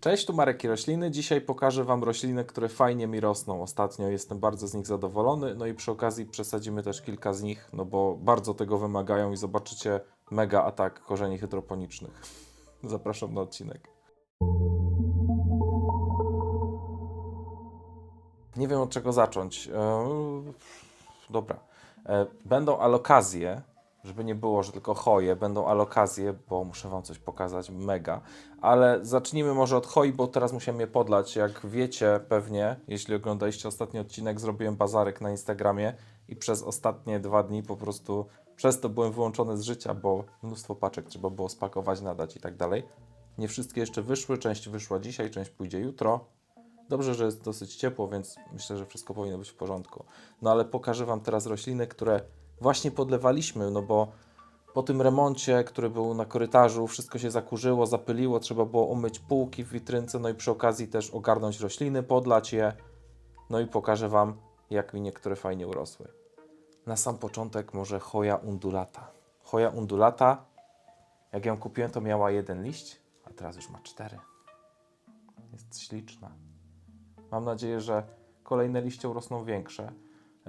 Cześć, tu Marek i Rośliny. Dzisiaj pokażę Wam rośliny, które fajnie mi rosną ostatnio. Jestem bardzo z nich zadowolony. No i przy okazji przesadzimy też kilka z nich, no bo bardzo tego wymagają i zobaczycie mega atak korzeni hydroponicznych. Zapraszam na odcinek. Nie wiem od czego zacząć. Eee, dobra. E, Będą alokazje, żeby nie było, że tylko choje, będą alokazje, bo muszę Wam coś pokazać, mega. Ale zacznijmy może od choi, bo teraz musiałem je podlać. Jak wiecie pewnie, jeśli oglądaliście ostatni odcinek, zrobiłem bazarek na Instagramie i przez ostatnie dwa dni po prostu przez to byłem wyłączony z życia, bo mnóstwo paczek trzeba było spakować, nadać i tak dalej. Nie wszystkie jeszcze wyszły, część wyszła dzisiaj, część pójdzie jutro. Dobrze, że jest dosyć ciepło, więc myślę, że wszystko powinno być w porządku. No ale pokażę Wam teraz rośliny, które właśnie podlewaliśmy, no bo po tym remoncie, który był na korytarzu, wszystko się zakurzyło, zapyliło, trzeba było umyć półki w witrynce, no i przy okazji też ogarnąć rośliny, podlać je. No i pokażę Wam, jak mi niektóre fajnie urosły. Na sam początek może choja undulata. Choja undulata, jak ją kupiłem, to miała jeden liść, a teraz już ma cztery. Jest śliczna. Mam nadzieję, że kolejne liście urosną większe.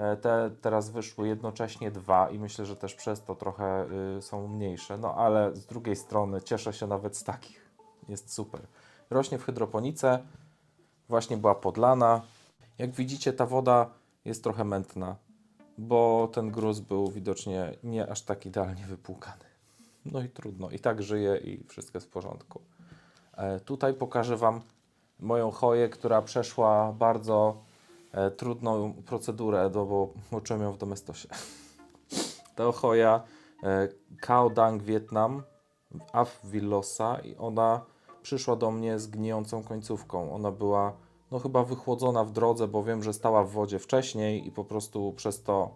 E, Te teraz wyszły jednocześnie dwa i myślę, że też przez to trochę y, są mniejsze. No ale z drugiej strony cieszę się nawet z takich. Jest super. Rośnie w hydroponice, właśnie była podlana. Jak widzicie, ta woda jest trochę mętna, bo ten gruz był widocznie nie aż tak idealnie wypłukany. No i trudno, i tak żyje i wszystko jest w porządku. E, Tutaj pokażę Wam moją choję, która przeszła bardzo trudną procedurę, do, uczyłem ją w domestosie. To choja e, Cao Dang Vietnam Af Villosa i ona przyszła do mnie z gnijącą końcówką. Ona była no chyba wychłodzona w drodze, bo wiem, że stała w wodzie wcześniej i po prostu przez to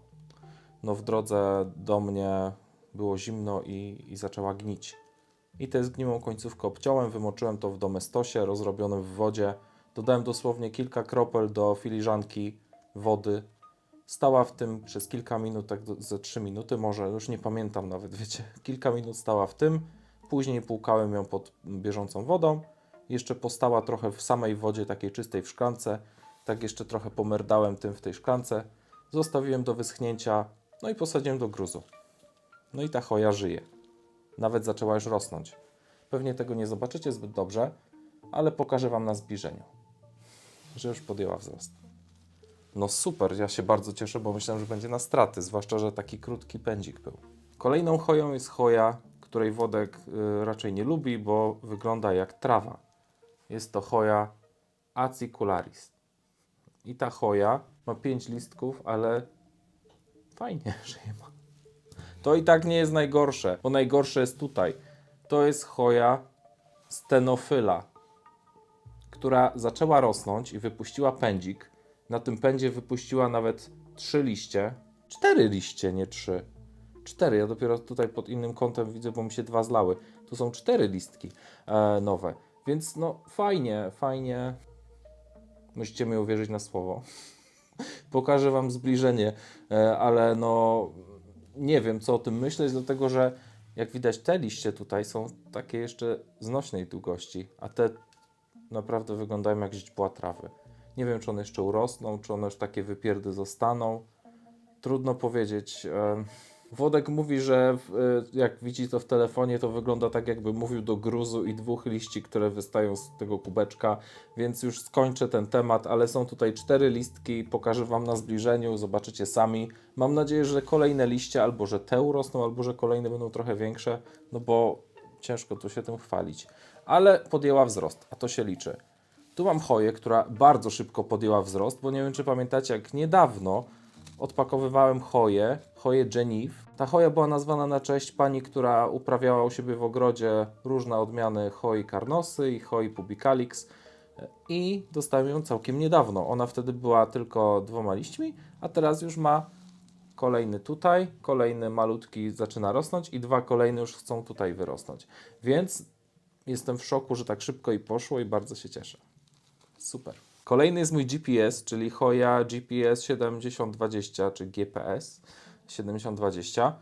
no w drodze do mnie było zimno i, i zaczęła gnić. I tę zgniłą końcówkę obciąłem, wymoczyłem to w domestosie rozrobionym w wodzie. Dodałem dosłownie kilka kropel do filiżanki wody. Stała w tym przez kilka minut, tak ze 3 minuty może, już nie pamiętam nawet, wiecie. Kilka minut stała w tym, później płukałem ją pod bieżącą wodą. Jeszcze postała trochę w samej wodzie, takiej czystej w szklance. Tak jeszcze trochę pomerdałem tym w tej szklance. Zostawiłem do wyschnięcia, no i posadziłem do gruzu. No i ta choja żyje nawet zaczęła już rosnąć. Pewnie tego nie zobaczycie zbyt dobrze, ale pokażę Wam na zbliżeniu, że już podjęła wzrost. No super, ja się bardzo cieszę, bo myślałem, że będzie na straty, zwłaszcza, że taki krótki pędzik był. Kolejną choją jest choja, której Wodek y, raczej nie lubi, bo wygląda jak trawa. Jest to choja acicularis. I ta choja ma pięć listków, ale fajnie, że je ma. To i tak nie jest najgorsze, bo najgorsze jest tutaj. To jest choja stenofyla, która zaczęła rosnąć i wypuściła pędzik. Na tym pędzie wypuściła nawet trzy liście. Cztery liście, nie trzy. Cztery. Ja dopiero tutaj pod innym kątem widzę, bo mi się dwa zlały. Tu są cztery listki e, nowe. Więc no fajnie, fajnie. Musicie mi uwierzyć na słowo. Pokażę Wam zbliżenie, e, ale no nie wiem, co o tym myśleć, dlatego że jak widać, te liście tutaj są takie jeszcze znośnej długości, a te naprawdę wyglądają jak źdźbła trawy. Nie wiem, czy one jeszcze urosną, czy one już takie wypierdy zostaną. Trudno powiedzieć. Wodek mówi, że y, jak widzi to w telefonie, to wygląda tak, jakby mówił do gruzu i dwóch liści, które wystają z tego kubeczka, więc już skończę ten temat, ale są tutaj cztery listki, pokażę Wam na zbliżeniu, zobaczycie sami. Mam nadzieję, że kolejne liście albo że te urosną, albo że kolejne będą trochę większe, no bo ciężko tu się tym chwalić. Ale podjęła wzrost, a to się liczy. Tu mam choję, która bardzo szybko podjęła wzrost, bo nie wiem, czy pamiętacie, jak niedawno odpakowywałem choję, choję Geneve. Ta choja była nazwana na cześć pani, która uprawiała u siebie w ogrodzie różne odmiany choi carnosy i choi pubicalix i dostałem ją całkiem niedawno. Ona wtedy była tylko dwoma liśćmi, a teraz już ma kolejny tutaj, kolejny malutki zaczyna rosnąć i dwa kolejne już chcą tutaj wyrosnąć. Więc jestem w szoku, że tak szybko i poszło i bardzo się cieszę. Super. Kolejny jest mój GPS, czyli Hoya GPS 7020, czy GPS 7020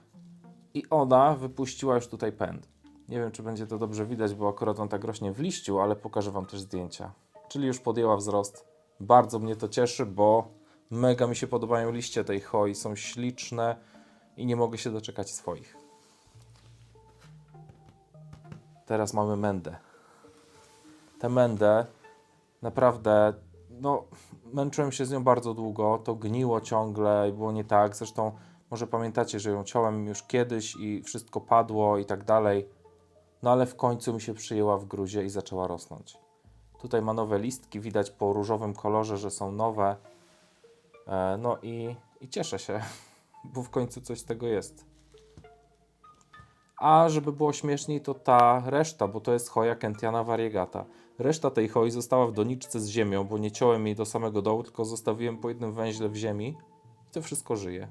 i ona wypuściła już tutaj pęd. Nie wiem, czy będzie to dobrze widać, bo akurat on tak rośnie w liściu, ale pokażę Wam też zdjęcia. Czyli już podjęła wzrost. Bardzo mnie to cieszy, bo mega mi się podobają liście tej hoi. Są śliczne i nie mogę się doczekać swoich. Teraz mamy mędę. Tę mędę naprawdę, no, męczyłem się z nią bardzo długo. To gniło ciągle i było nie tak. Zresztą, może pamiętacie, że ją ciąłem już kiedyś i wszystko padło i tak dalej. No ale w końcu mi się przyjęła w gruzie i zaczęła rosnąć. Tutaj ma nowe listki, widać po różowym kolorze, że są nowe. E, no i, i cieszę się, bo w końcu coś z tego jest. A żeby było śmieszniej, to ta reszta, bo to jest choja Kentiana variegata. Reszta tej choi została w doniczce z ziemią, bo nie ciąłem jej do samego dołu, tylko zostawiłem po jednym węźle w ziemi. I to wszystko żyje.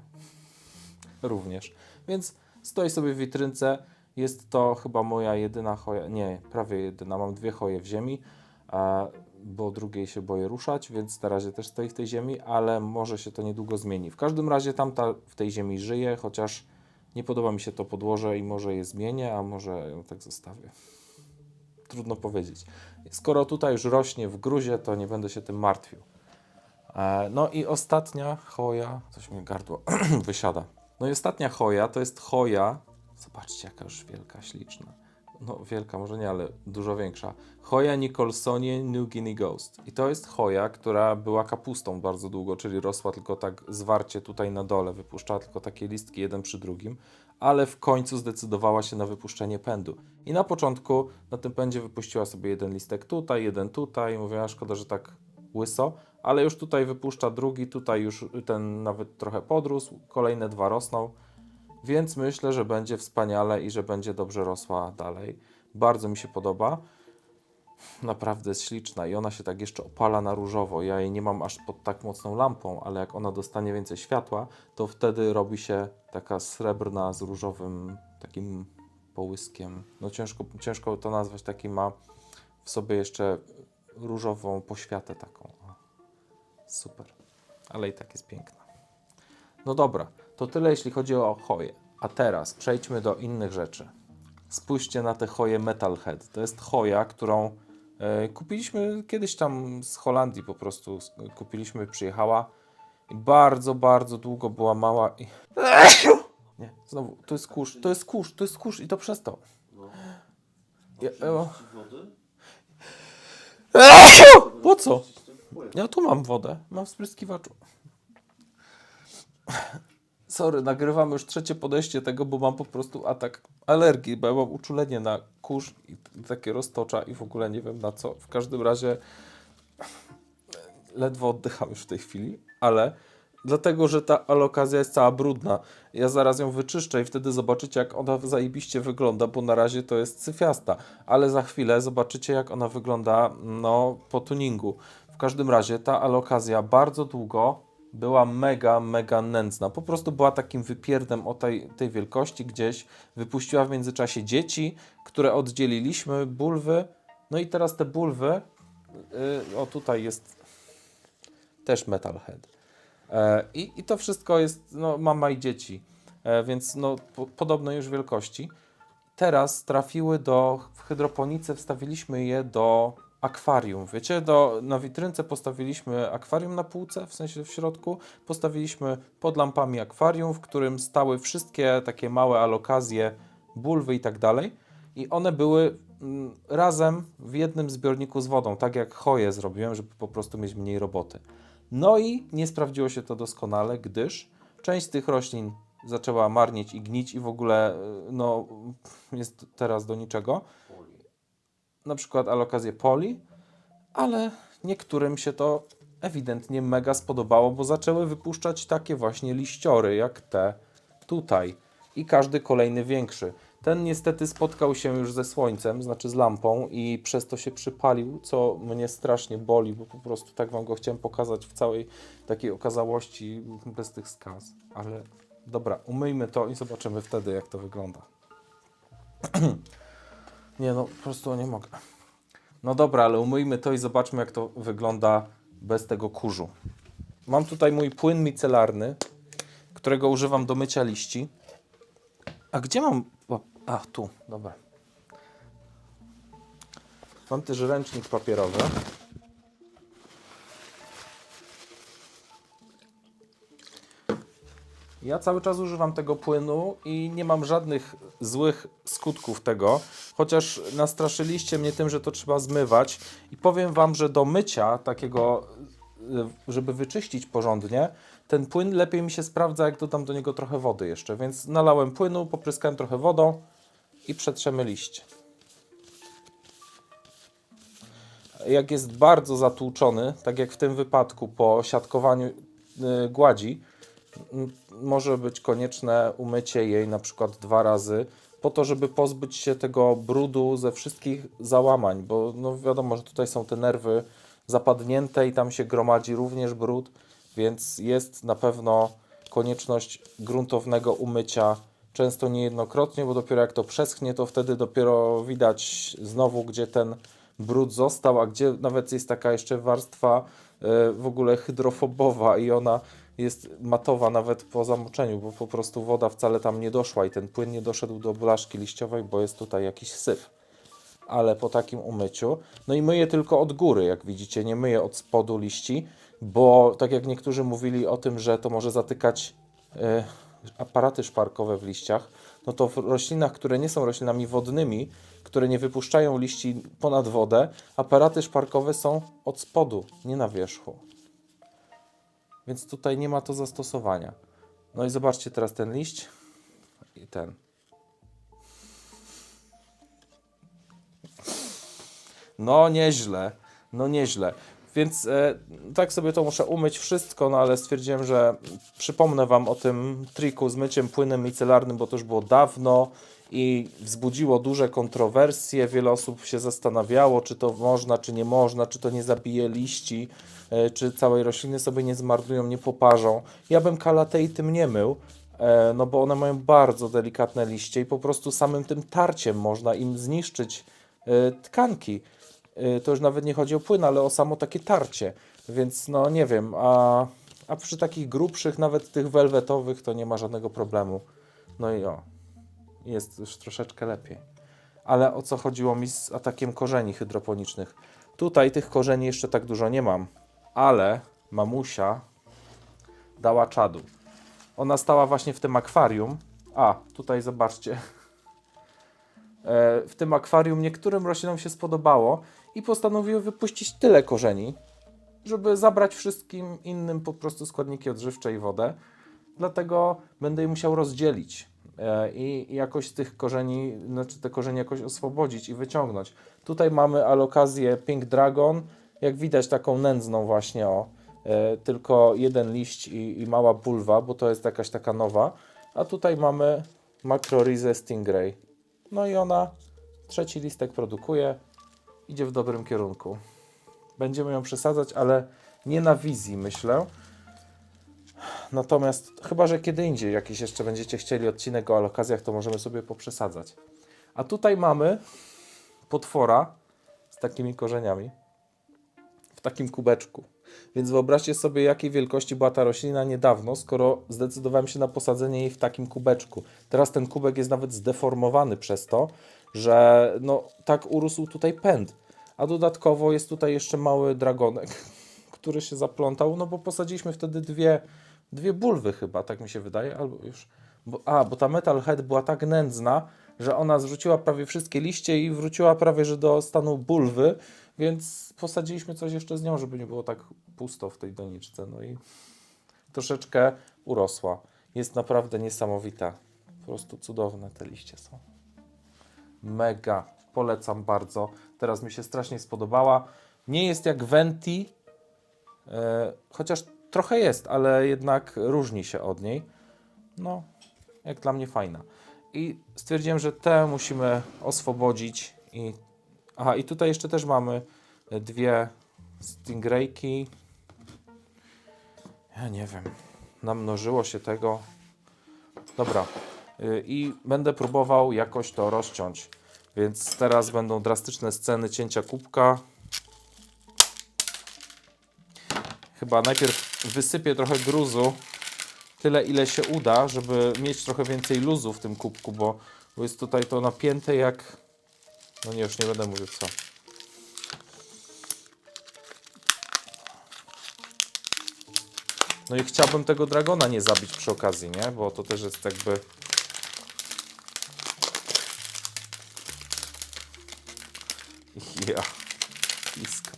Również. Więc stoi sobie w witrynce. Jest to chyba moja jedyna choja, nie, prawie jedyna. Mam dwie choje w ziemi, bo drugiej się boję ruszać, więc na razie też stoi w tej ziemi, ale może się to niedługo zmieni. W każdym razie tamta w tej ziemi żyje, chociaż nie podoba mi się to podłoże i może je zmienię, a może ją tak zostawię. Trudno powiedzieć. Skoro tutaj już rośnie w gruzie, to nie będę się tym martwił. E, No i ostatnia choja, coś mi gardło wysiada. No i ostatnia choja to jest choja, zobaczcie jaka już wielka, śliczna. No wielka może nie, ale dużo większa. Choja Nicholsonie New Guinea Ghost. I to jest choja, która była kapustą bardzo długo, czyli rosła tylko tak zwarcie tutaj na dole, wypuszczała tylko takie listki jeden przy drugim, ale w końcu zdecydowała się na wypuszczenie pędu. I na początku na tym pędzie wypuściła sobie jeden listek tutaj, jeden tutaj. Mówię, a szkoda, że tak łyso, ale już tutaj wypuszcza drugi, tutaj już ten nawet trochę podrósł, kolejne dwa rosną, więc myślę, że będzie wspaniale i że będzie dobrze rosła dalej. Bardzo mi się podoba. Naprawdę jest śliczna i ona się tak jeszcze opala na różowo. Ja jej nie mam aż pod tak mocną lampą, ale jak ona dostanie więcej światła, to wtedy robi się taka srebrna z różowym takim połyskiem. No ciężko, ciężko to nazwać, taki ma w sobie jeszcze różową poświatę taką. Super. Ale i tak jest piękna. No dobra, to tyle jeśli chodzi o choję. A teraz przejdźmy do innych rzeczy. Spójrzcie na tę choję Metalhead. To jest choja, którą e, kupiliśmy kiedyś tam z Holandii po prostu. Kupiliśmy, przyjechała i bardzo, bardzo długo była mała i... Nie, znowu, to jest kurz, to jest kurz, to jest kurz i to przez to. Ja, e, po co? Ja tu mam wodę, mam w spryskiwaczu. Sorry, nagrywam już trzecie podejście tego, bo mam po prostu atak alergii, bo ja mam uczulenie na kurz i takie roztocza i w ogóle nie wiem na co. W każdym razie ledwo oddycham już w tej chwili, ale dlatego, że ta alokazja jest cała brudna. Ja zaraz ją wyczyszczę i wtedy zobaczycie, jak ona zajebiście wygląda, bo na razie to jest cyfiasta, ale za chwilę zobaczycie, jak ona wygląda no, po tuningu. W każdym razie ta alokazja bardzo długo była mega, mega nędzna. Po prostu była takim wypierdem o tej, tej wielkości gdzieś. Wypuściła w międzyczasie dzieci, które oddzieliliśmy, bulwy. No i teraz te bulwy, yy, o tutaj jest też Metalhead. E, I, I to wszystko jest no, mama i dzieci, e, więc no, po, podobnej już wielkości. Teraz trafiły do, w hydroponice wstawiliśmy je do akwarium. Wiecie, do, na witrynce postawiliśmy akwarium na półce, w sensie w środku. Postawiliśmy pod lampami akwarium, w którym stały wszystkie takie małe alokazje, bulwy i tak dalej. I one były mm, razem w jednym zbiorniku z wodą, tak jak choje zrobiłem, żeby po prostu mieć mniej roboty. No i nie sprawdziło się to doskonale, gdyż część z tych roślin zaczęła marnieć i gnić i w ogóle y, no, jest teraz do niczego. Na przykład alokazję poli, ale niektórym się to ewidentnie mega spodobało, bo zaczęły wypuszczać takie właśnie liściory jak te tutaj i każdy kolejny większy. Ten niestety spotkał się już ze słońcem, znaczy z lampą i przez to się przypalił, co mnie strasznie boli, bo po prostu tak wam go chciałem pokazać w całej takiej okazałości bez tych skaz. Ale dobra, umyjmy to i zobaczymy wtedy jak to wygląda. Nie no, po prostu nie mogę. No dobra, ale umyjmy to i zobaczmy, jak to wygląda bez tego kurzu. Mam tutaj mój płyn micelarny, którego używam do mycia liści. A gdzie mam... A, tu, dobra. Mam też ręcznik papierowy. Ja cały czas używam tego płynu i nie mam żadnych złych skutków tego, chociaż nastraszyliście mnie tym, że to trzeba zmywać i powiem Wam, że do mycia takiego, y, żeby wyczyścić porządnie, ten płyn lepiej mi się sprawdza, jak dodam do niego trochę wody jeszcze, więc nalałem płynu, popryskałem trochę wodą i przetrzemy liście. Jak jest bardzo zatłuczony, tak jak w tym wypadku po siatkowaniu y, gładzi, może być konieczne umycie jej na przykład dwa razy, po to, żeby pozbyć się tego brudu ze wszystkich załamań, bo no wiadomo, że tutaj są te nerwy zapadnięte i tam się gromadzi również brud, więc jest na pewno konieczność gruntownego umycia, często niejednokrotnie, bo dopiero jak to przeschnie, to wtedy dopiero widać znowu, gdzie ten brud został, a gdzie nawet jest taka jeszcze warstwa e, w ogóle hydrofobowa i ona jest matowa nawet po zamoczeniu, bo po prostu woda wcale tam nie doszła i ten płyn nie doszedł do blaszki liściowej, bo jest tutaj jakiś syf. Ale po takim umyciu, no i myję tylko od góry, jak widzicie, nie myję od spodu liści, bo tak jak niektórzy mówili o tym, że to może zatykać e, aparaty szparkowe w liściach, no to w roślinach, które nie są roślinami wodnymi, które nie wypuszczają liści ponad wodę, aparaty szparkowe są od spodu, nie na wierzchu. Więc tutaj nie ma to zastosowania. No i zobaczcie teraz ten liść i ten. No nieźle, no nieźle. Więc e, tak sobie to muszę umyć wszystko, no ale stwierdziłem, że przypomnę Wam o tym triku z myciem płynem micelarnym, bo to już było dawno i wzbudziło duże kontrowersje. Wiele osób się zastanawiało, czy to można, czy nie można, czy to nie zabije liści, e, czy całej rośliny sobie nie zmarnują, nie poparzą. Ja bym kalatei tym nie mył, e, no bo one mają bardzo delikatne liście i po prostu samym tym tarciem można im zniszczyć e, tkanki. Y, to już nawet nie chodzi o płyn, ale o samo takie tarcie. Więc no nie wiem, a, a przy takich grubszych, nawet tych welwetowych, to nie ma żadnego problemu. No i o, jest już troszeczkę lepiej. Ale o co chodziło mi z atakiem korzeni hydroponicznych? Tutaj tych korzeni jeszcze tak dużo nie mam, ale mamusia dała czadu. Ona stała właśnie w tym akwarium. A, tutaj zobaczcie. E, w tym akwarium niektórym roślinom się spodobało i postanowiły wypuścić tyle korzeni, żeby zabrać wszystkim innym po prostu składniki odżywcze i wodę. Dlatego będę je musiał rozdzielić e, i jakoś z tych korzeni, znaczy te korzenie jakoś oswobodzić i wyciągnąć. Tutaj mamy alokazję Pink Dragon, jak widać taką nędzną właśnie o, e, tylko jeden liść i, i mała bulwa, bo to jest jakaś taka nowa. A tutaj mamy Macrorizę Stingray. No i ona trzeci listek produkuje, idzie w dobrym kierunku. Będziemy ją przesadzać, ale nie na wizji, myślę. Natomiast chyba, że kiedy indziej jakiś jeszcze będziecie chcieli odcinek o alokazjach, to możemy sobie poprzesadzać. A tutaj mamy potwora z takimi korzeniami w takim kubeczku. Więc wyobraźcie sobie, jakiej wielkości była ta roślina niedawno, skoro zdecydowałem się na posadzenie jej w takim kubeczku. Teraz ten kubek jest nawet zdeformowany przez to, że no, tak urósł tutaj pęd. A dodatkowo jest tutaj jeszcze mały dragonek, który się zaplątał, no bo posadziliśmy wtedy dwie, dwie bulwy chyba, tak mi się wydaje, albo już... Bo, a, bo ta Metal Head była tak nędzna, że ona zrzuciła prawie wszystkie liście i wróciła prawie że do stanu bulwy, więc posadziliśmy coś jeszcze z nią, żeby nie było tak pusto w tej doniczce. No i troszeczkę urosła. Jest naprawdę niesamowita. Po prostu cudowne te liście są. Mega. Polecam bardzo. Teraz mi się strasznie spodobała. Nie jest jak Venti, e, chociaż trochę jest, ale jednak różni się od niej. No, jak dla mnie fajna. I stwierdziłem, że tę musimy oswobodzić. I, aha, i tutaj jeszcze też mamy dwie stingrayki. Ja nie wiem. Namnożyło się tego. Dobra. Y, I będę próbował jakoś to rozciąć. Więc teraz będą drastyczne sceny cięcia kubka. Chyba najpierw wysypię trochę gruzu, tyle ile się uda, żeby mieć trochę więcej luzu w tym kubku, bo jest tutaj to napięte jak... No nie, już nie będę mówił co. No i chciałbym tego dragona nie zabić przy okazji, nie? Bo to też jest jakby... Ja... Piska.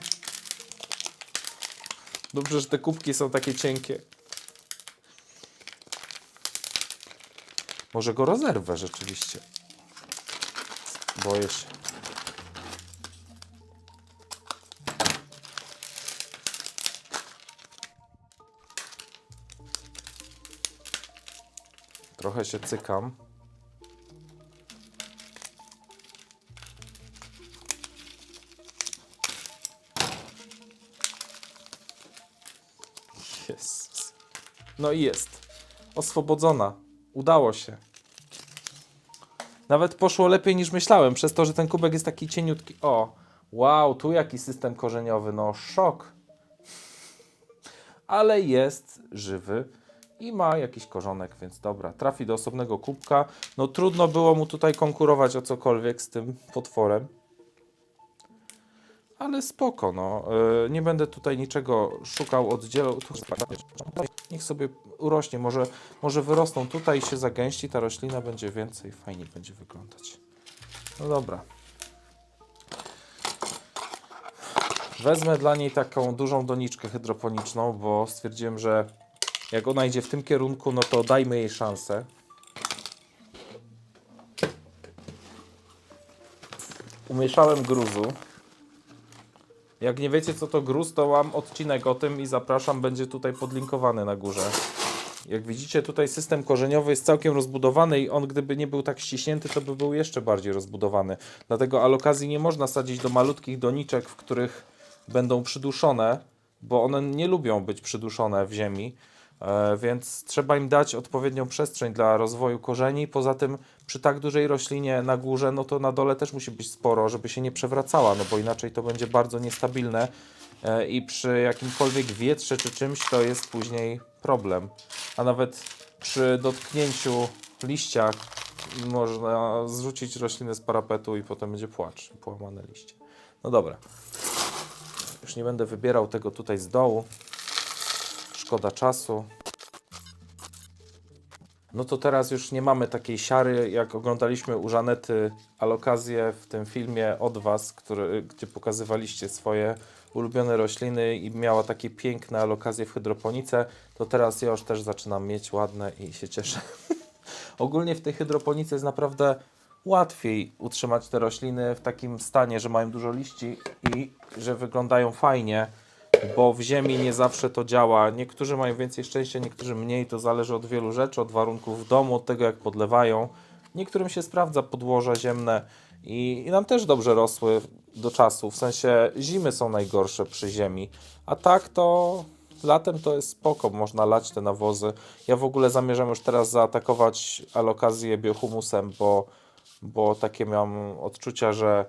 Dobrze, że te kubki są takie cienkie. Może go rozerwę rzeczywiście. Trochę się cykam. Jezus. No i jest. Oswobodzona. Udało się. Nawet poszło lepiej niż myślałem, przez to, że ten kubek jest taki cieniutki. O, wow, tu jaki system korzeniowy. No, szok. Ale jest żywy i ma jakiś korzonek, więc dobra. Trafi do osobnego kubka. No, trudno było mu tutaj konkurować o cokolwiek z tym potworem. Ale spoko, no. Yy, nie będę tutaj niczego szukał, oddzielał. Niech sobie urośnie, może, może wyrosną tutaj i się zagęści, ta roślina będzie więcej, fajnie będzie wyglądać. No dobra. Wezmę dla niej taką dużą doniczkę hydroponiczną, bo stwierdziłem, że jak ona idzie w tym kierunku, no to dajmy jej szansę. Umieszałem gruzu. Jak nie wiecie co to gruz, to mam odcinek o tym i zapraszam, będzie tutaj podlinkowany na górze. Jak widzicie tutaj system korzeniowy jest całkiem rozbudowany i on gdyby nie był tak ściśnięty, to by był jeszcze bardziej rozbudowany. Dlatego alokazji nie można sadzić do malutkich doniczek, w których będą przyduszone, bo one nie lubią być przyduszone w ziemi. E, więc trzeba im dać odpowiednią przestrzeń dla rozwoju korzeni. Poza tym przy tak dużej roślinie na górze, no to na dole też musi być sporo, żeby się nie przewracała, no bo inaczej to będzie bardzo niestabilne e, i przy jakimkolwiek wietrze czy czymś to jest później problem. A nawet przy dotknięciu liścia można zrzucić roślinę z parapetu i potem będzie płacz, połamane liście. No dobra. Już nie będę wybierał tego tutaj z dołu. Szkoda czasu. No to teraz już nie mamy takiej siary, jak oglądaliśmy u Żanety alokazję w tym filmie od Was, który, gdzie pokazywaliście swoje ulubione rośliny i miała takie piękne alokazje w hydroponice, to teraz ja już też zaczynam mieć ładne i się cieszę. Ogólnie w tej hydroponice jest naprawdę łatwiej utrzymać te rośliny w takim stanie, że mają dużo liści i że wyglądają fajnie, bo w ziemi nie zawsze to działa. Niektórzy mają więcej szczęścia, niektórzy mniej. To zależy od wielu rzeczy, od warunków w domu, od tego jak podlewają. Niektórym się sprawdza podłoża ziemne i, i nam też dobrze rosły do czasu. W sensie zimy są najgorsze przy ziemi, a tak to latem to jest spoko, można lać te nawozy. Ja w ogóle zamierzam już teraz zaatakować alokazję biohumusem, bo, bo takie mam odczucia, że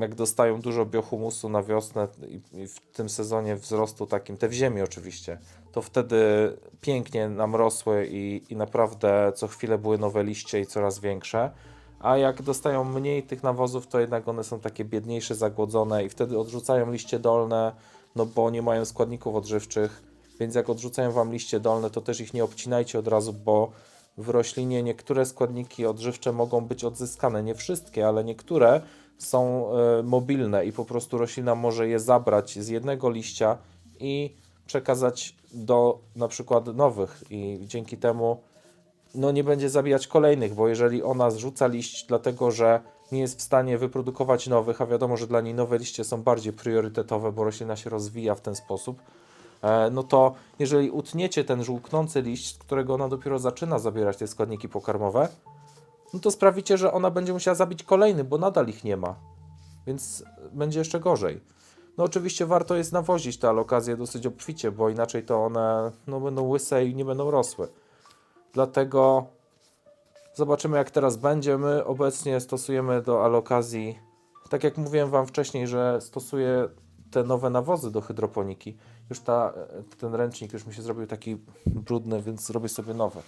jak dostają dużo biohumusu na wiosnę i, w tym sezonie wzrostu takim, te w ziemi oczywiście, to wtedy pięknie nam rosły i, i naprawdę co chwilę były nowe liście i coraz większe. A jak dostają mniej tych nawozów, to jednak one są takie biedniejsze, zagłodzone i wtedy odrzucają liście dolne, no bo nie mają składników odżywczych. Więc jak odrzucają Wam liście dolne, to też ich nie obcinajcie od razu, bo w roślinie niektóre składniki odżywcze mogą być odzyskane. Nie wszystkie, ale niektóre są e, mobilne i po prostu roślina może je zabrać z jednego liścia i przekazać do na przykład nowych. I dzięki temu no nie będzie zabijać kolejnych, bo jeżeli ona zrzuca liść dlatego, że nie jest w stanie wyprodukować nowych, a wiadomo, że dla niej nowe liście są bardziej priorytetowe, bo roślina się rozwija w ten sposób, e, no to jeżeli utniecie ten żółknący liść, z którego ona dopiero zaczyna zabierać te składniki pokarmowe, no to sprawicie, że ona będzie musiała zabić kolejny, bo nadal ich nie ma. Więc będzie jeszcze gorzej. No oczywiście warto jest nawozić te alokazje dosyć obficie, bo inaczej to one no, będą łyse i nie będą rosły. Dlatego zobaczymy jak teraz będzie. My obecnie stosujemy do alokazji, tak jak mówiłem Wam wcześniej, że stosuję te nowe nawozy do hydroponiki. Już ta, ten ręcznik już mi się zrobił taki brudny, więc zrobię sobie nowe.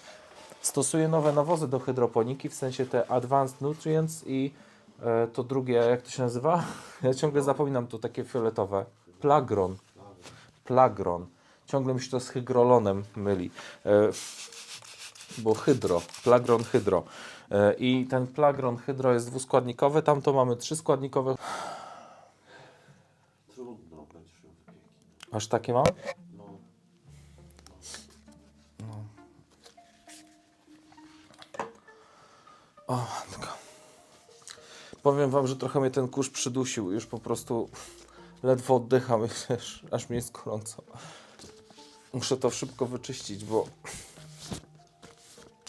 Stosuję nowe nawozy do hydroponiki, w sensie te Advanced Nutrients i e, to drugie, jak to się nazywa? Ja ciągle zapominam to takie fioletowe. Plagron. Plagron. Ciągle mi się to z hygrolonem myli. E, bo hydro, plagron hydro. E, I ten plagron hydro jest dwuskładnikowy, tam to mamy trzyskładnikowe. Trudno wypieki. Aż takie mam? O, matko. Powiem wam, że trochę mnie ten kurz przydusił. Już po prostu ledwo oddycham, wiesz, aż mi jest gorąco. Muszę to szybko wyczyścić, bo...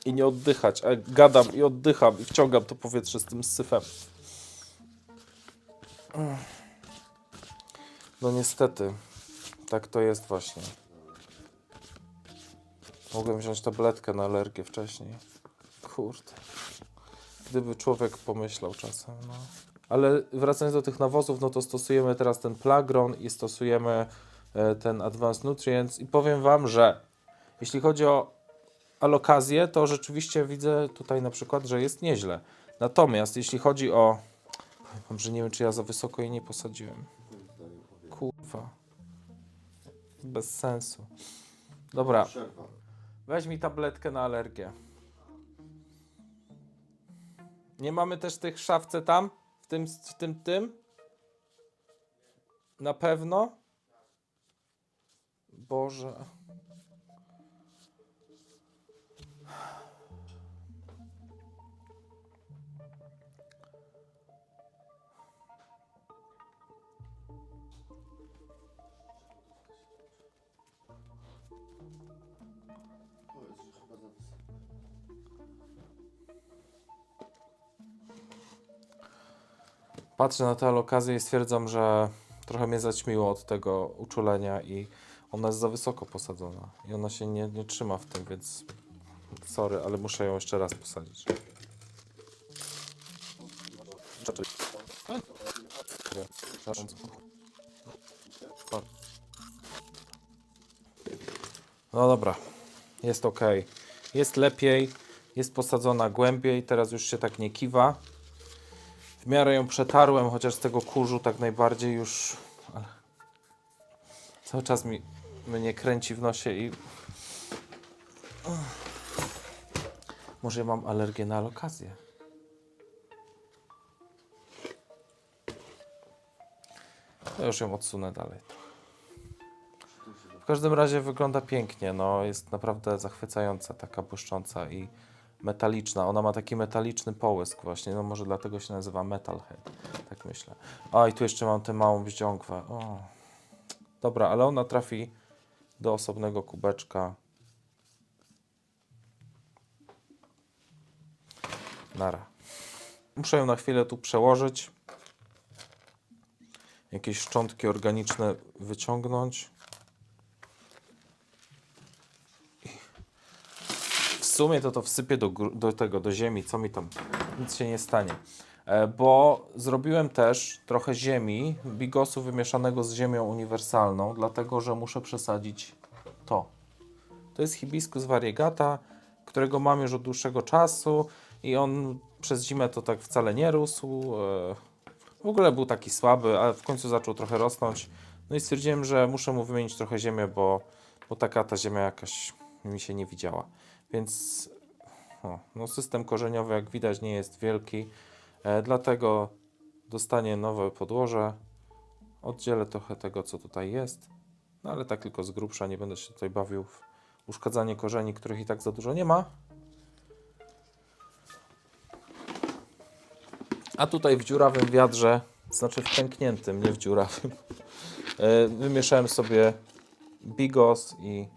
I nie oddychać, a gadam i oddycham i wciągam to powietrze z tym syfem. No niestety, tak to jest właśnie. Mogłem wziąć tabletkę na alergię wcześniej. Kurde. Gdyby człowiek pomyślał czasem, no. Ale wracając do tych nawozów, no to stosujemy teraz ten plagron i stosujemy e, ten Advanced Nutrients i powiem Wam, że jeśli chodzi o alokazję, to rzeczywiście widzę tutaj na przykład, że jest nieźle. Natomiast jeśli chodzi o... Powiem Wam, że nie wiem, czy ja za wysoko jej nie posadziłem. Kurwa. Bez sensu. Dobra. Weź mi tabletkę na alergię. Nie mamy też tych szafce tam? W tym, w tym, tym? Na pewno? Boże. Patrzę na tę alokazję i stwierdzam, że trochę mnie zaćmiło od tego uczulenia i ona jest za wysoko posadzona. I ona się nie, nie trzyma w tym, więc sorry, ale muszę ją jeszcze raz posadzić. No dobra, jest ok. Jest lepiej, jest posadzona głębiej, teraz już się tak nie kiwa. W miarę ją przetarłem, chociaż z tego kurzu tak najbardziej już. Ale cały czas mi mnie kręci w nosie i. Może ja mam alergię na alokazję. To już ją odsunę dalej. W każdym razie wygląda pięknie, no jest naprawdę zachwycająca, taka błyszcząca i metaliczna. Ona ma taki metaliczny połysk właśnie, no może dlatego się nazywa Metalhead, tak myślę. A i tu jeszcze mam tę małą wdziąkwę. O. Dobra, ale ona trafi do osobnego kubeczka. Nara. Muszę ją na chwilę tu przełożyć. Jakieś szczątki organiczne wyciągnąć. Sumie to to wsypię do, do tego, do ziemi, co mi tam, nic się nie stanie. E, bo zrobiłem też trochę ziemi, bigosu wymieszanego z ziemią uniwersalną, dlatego że muszę przesadzić to. To jest hibiscus variegata, którego mam już od dłuższego czasu i on przez zimę to tak wcale nie rósł. E, w ogóle był taki słaby, ale w końcu zaczął trochę rosnąć. No i stwierdziłem, że muszę mu wymienić trochę ziemię, bo, bo taka ta ziemia jakaś mi się nie widziała. Więc o, no system korzeniowy, jak widać, nie jest wielki, e, dlatego dostanie nowe podłoże. Oddzielę trochę tego, co tutaj jest, no ale tak tylko z grubsza, nie będę się tutaj bawił w uszkadzanie korzeni, których i tak za dużo nie ma. A tutaj w dziurawym wiadrze, znaczy w pękniętym, nie w dziurawym, e, wymieszałem sobie bigos i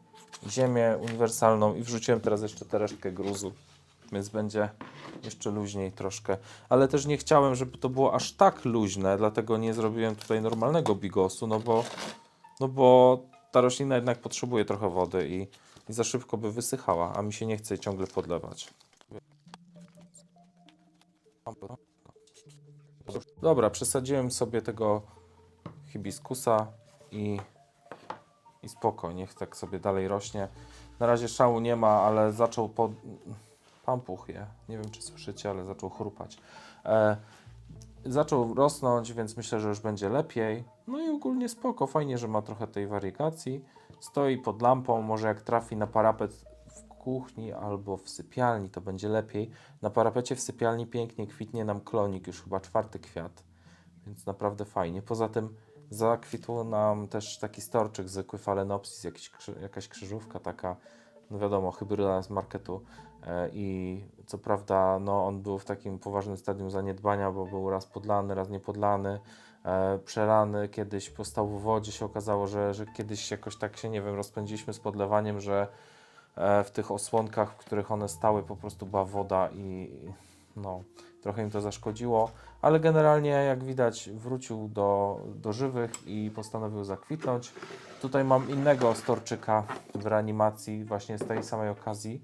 ziemię uniwersalną i wrzuciłem teraz jeszcze tę resztkę gruzu, więc będzie jeszcze luźniej troszkę. Ale też nie chciałem, żeby to było aż tak luźne, dlatego nie zrobiłem tutaj normalnego bigosu, no bo, no bo ta roślina jednak potrzebuje trochę wody i, i za szybko by wysychała, a mi się nie chce ciągle podlewać. Dobra, przesadziłem sobie tego hibiskusa i i spoko, niech tak sobie dalej rośnie. Na razie szału nie ma, ale zaczął pod... Pampuch je, nie wiem czy słyszycie, ale zaczął chrupać. E, zaczął rosnąć, więc myślę, że już będzie lepiej. No i ogólnie spoko, fajnie, że ma trochę tej wariegacji. stoi pod lampą, może jak trafi na parapet w kuchni albo w sypialni, to będzie lepiej. Na parapecie w sypialni pięknie kwitnie nam klonik, już chyba czwarty kwiat, więc naprawdę fajnie. Poza tym zakwitł nam też taki storczyk zwykły Phalaenopsis, jakiś, jakaś krzyżówka taka, no wiadomo, hybryda z marketu. E, i co prawda no, on był w takim poważnym stadium zaniedbania, bo był raz podlany, raz niepodlany, e, przelany, kiedyś postał w wodzie, się okazało, że, że kiedyś jakoś tak się, nie wiem, rozpędziliśmy z podlewaniem, że e, w tych osłonkach, w których one stały, po prostu była woda i no, trochę im to zaszkodziło, ale generalnie jak widać wrócił do, do żywych i postanowił zakwitnąć. Tutaj mam innego storczyka w reanimacji właśnie z tej samej okazji.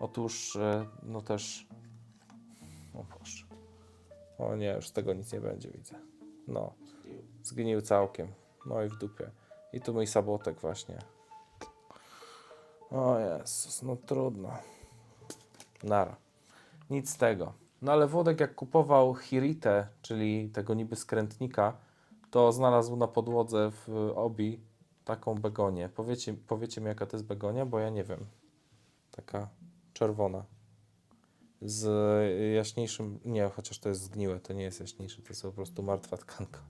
Otóż, e, no też, o Boże, o nie, już z tego nic nie będzie, widzę. No, zgnił całkiem, no i w dupie. I tu mój sabotek właśnie. O Jezus, no trudno. Nara. Nic z tego. No ale Włodek jak kupował Hiritę, czyli tego niby skrętnika, to znalazł na podłodze w obi taką begonię. Powiecie, powiecie mi jaka to jest begonia, bo ja nie wiem. Taka czerwona. Z jaśniejszym, nie, chociaż to jest zgniłe, to nie jest jaśniejsze, to jest po prostu martwa tkanka.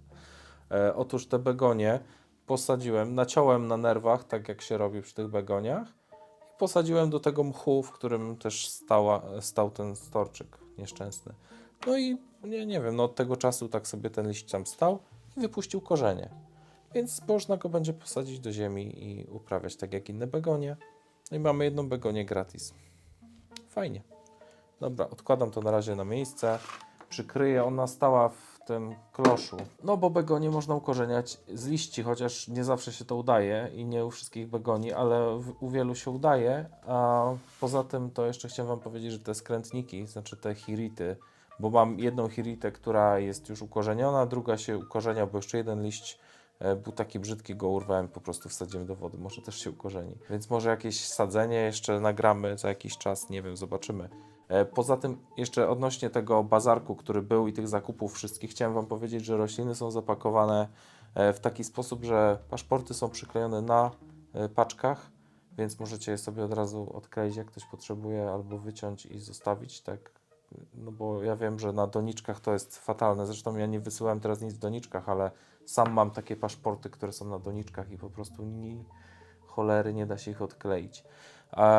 E, otóż te begonie posadziłem, naciąłem na nerwach, tak jak się robi przy tych begoniach i posadziłem do tego mchu, w którym też stała, stał ten storczyk nieszczęsny. No i nie, nie wiem, no od tego czasu tak sobie ten liść tam stał i wypuścił korzenie. Więc można go będzie posadzić do ziemi i uprawiać tak jak inne begonie. No i mamy jedną begonię gratis. Fajnie. Dobra, odkładam to na razie na miejsce. Przykryję, ona stała w kloszu. No bo begonie można ukorzeniać z liści, chociaż nie zawsze się to udaje i nie u wszystkich begoni, ale u wielu się udaje. A poza tym to jeszcze chciałem Wam powiedzieć, że te skrętniki, znaczy te hirity, bo mam jedną hiritę, która jest już ukorzeniona, druga się ukorzenia, bo jeszcze jeden liść był taki brzydki, go urwałem, po prostu wsadziłem do wody. Może też się ukorzeni. Więc może jakieś sadzenie jeszcze nagramy za jakiś czas, nie wiem, zobaczymy. E, Poza tym jeszcze odnośnie tego bazarku, który był i tych zakupów wszystkich, chciałem Wam powiedzieć, że rośliny są zapakowane e, w taki sposób, że paszporty są przyklejone na e, paczkach, więc możecie je sobie od razu odkleić, jak ktoś potrzebuje, albo wyciąć i zostawić, tak. No bo ja wiem, że na doniczkach to jest fatalne. Zresztą ja nie wysyłałem teraz nic w doniczkach, ale sam mam takie paszporty, które są na doniczkach i po prostu ni cholery nie da się ich odkleić.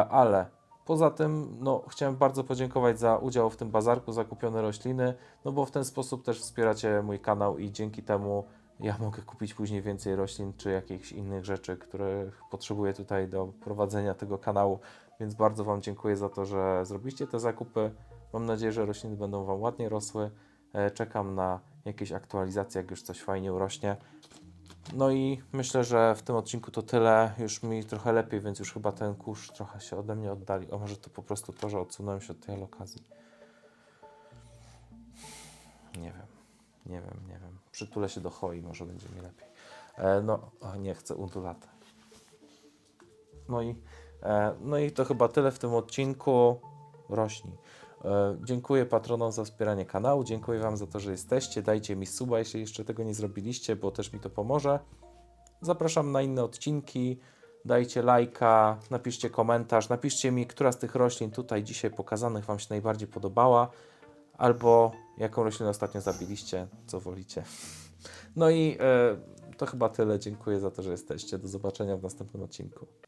Ale Poza tym, no, chciałem bardzo podziękować za udział w tym bazarku, za kupione rośliny, no bo w ten sposób też wspieracie mój kanał i dzięki temu ja mogę kupić później więcej roślin czy jakichś innych rzeczy, których potrzebuję tutaj do prowadzenia tego kanału. Więc bardzo Wam dziękuję za to, że zrobiliście te zakupy. Mam nadzieję, że rośliny będą Wam ładnie rosły. E, Czekam na jakieś aktualizacje, jak już coś fajnie urośnie. No i myślę, że w tym odcinku to tyle. Już mi trochę lepiej, więc już chyba ten kurz trochę się ode mnie oddali. A może to po prostu to, że odsunąłem się od tej lokazji. Nie wiem, nie wiem, nie wiem. Przytulę się do choi, może będzie mi lepiej. E, no, o, nie chcę undulatę. No i, e, no i to chyba tyle w tym odcinku. Rośnij. E, dziękuję patronom za wspieranie kanału. Dziękuję Wam za to, że jesteście. Dajcie mi suba, jeśli jeszcze tego nie zrobiliście, bo też mi to pomoże. Zapraszam na inne odcinki. Dajcie lajka, napiszcie komentarz, napiszcie mi, która z tych roślin tutaj dzisiaj pokazanych Wam się najbardziej podobała, albo jaką roślinę ostatnio zabiliście, co wolicie. No i e, to chyba tyle. Dziękuję za to, że jesteście. Do zobaczenia w następnym odcinku.